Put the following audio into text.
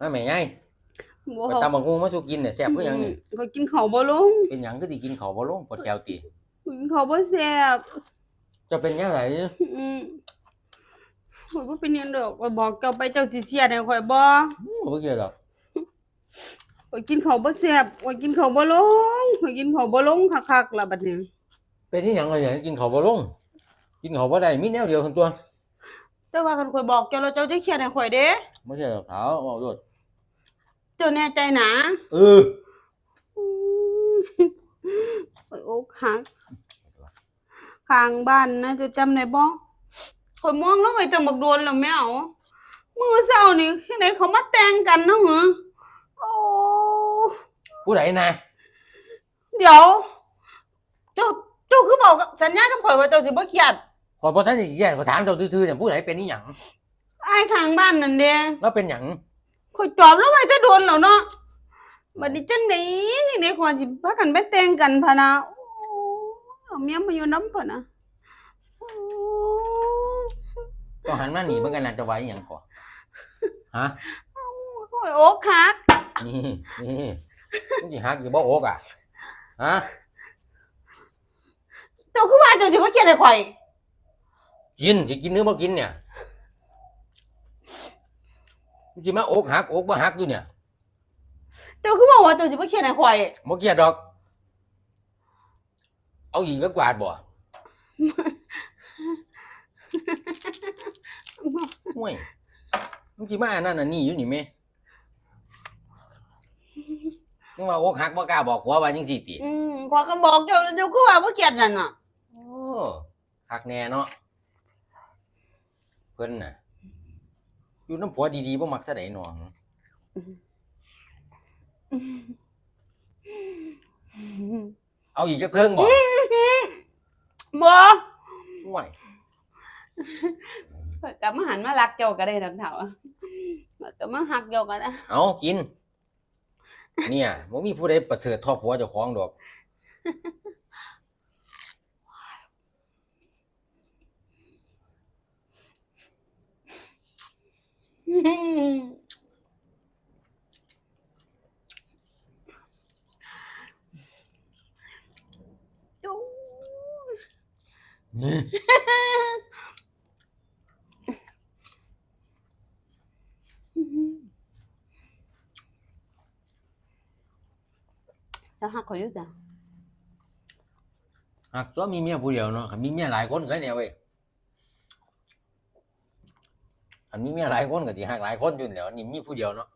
มาแม่ยายบ่ไปเขาตำบักหุ่งมาสู่กินเนี่ยแซ่บคือหยังนี่เขากินข้าวบ่ลงเป็นหยังคือสิกินข้าวบ่ลงปวดแขวติกินข้าวบ่แซ่บจะเป็นจังไดอืมข่อยบ่เป็นหยังดอกข่อยบอกเจ้าไปเจ้าสิเสียดให้ข่อยบ่บ่เกี่ยวดอกข่อยกินข้าวบ่แซ่บข่อยกินข้าวบ่ลงข่อยกินข้าวบ่ลงคักๆล่ะบัดนี้เป็นที่หยังเลยเนี่ยกินข้าวบ่ลงกินข้าวบ่ได้มีแนวเดียวคนตัว แต่ว่าคันข่อยบอกเจ้าแล้วเจ้าจะเครียดให้ข่อยเด้บ่ใช่ดอกขาวเว้าโลด เจ้าแน่ใจนะเอออืมข่อยอกหักข้างบ้านนะเจะจำได้บ่ข่อยมองแล้วไว้ตั้งบักโดนแล้วแม่เอามื้อเช้านี่ที่ไหนเขามาแต่งกันเนาะเหรอโอ้ผู้ใดนะเดี๋ยว เจ้าเจ้าคือบอกกับสัญญากับข่อยว่าเจ้าสิบ่เครียดขอยบ่ทันได้แย่ขอยถามเจ้าซื่อๆเนี่ยผู้ใดเป็นอีหยังอ้ายข้างบ้านนั่นเด้แล้วเป็นหยัง ข่อยจอบแล้วไว้จะโดนแล้วเนาะบัดนี้จังได๋จังได๋ขอยสิพากันไปแต่งกันพะนะโอ้เอาเมียมาอยู่นำพะนะโอ้ต้องหันมาหนีเบิ่งกันน่ะจะว่าอีหยังก่อฮะข่อยอกหักนี่นี่มึงสิฮักอยู่บ่อกอะฮะเจ้าคือว่าเจ้าสิบ่เครียดให้ข่อยกินสิกินหรือบ่กินเนี่ย มึงสิมาอกหักอกบ่หักอยู่เนี่ยเจ้าคือบอกว่าเจ้าสิบ่เครียดให้ข่อยบ่เกลียดดอก เอาอีกก็กวาดบ่ห่วยมึงสิมาอันนั้นอันนี้อยู่นี่แม่นึกว่าอกหักบ่กล้าบอกผัวว่าจังซี่ติอืมข่อยก็บอกเจ้าแล้วเจ้าคือว่าบ่เครียดนั่นน่ะโอ้หักแน่เนาะเพิ่นน่ะ อยู่น้ำผัวดีๆบ่มักซะไดหนอเอาอีกจักเพิ่งบ่บ่ห่วยข่อยก็มาหันมารักเจ้าก็ได้ดอกเฒ่าข่อยก็มาฮักเจ้าก็ได้เอากิน เนี่ยบ่มีผู้ใดประเสริฐเทอผัวเจ้าของดอก นี่เจ้าฮักเข่อยอยู่จ้ะ หักตัวมีเมียผู้เดียวเนาะคันมีเมียหลายคนก็เนี่ยเว้ย คันมีเมีหลายคนก็สิหักหลายคนอยู่แล้วนี่มีผู้เดียวเนาะ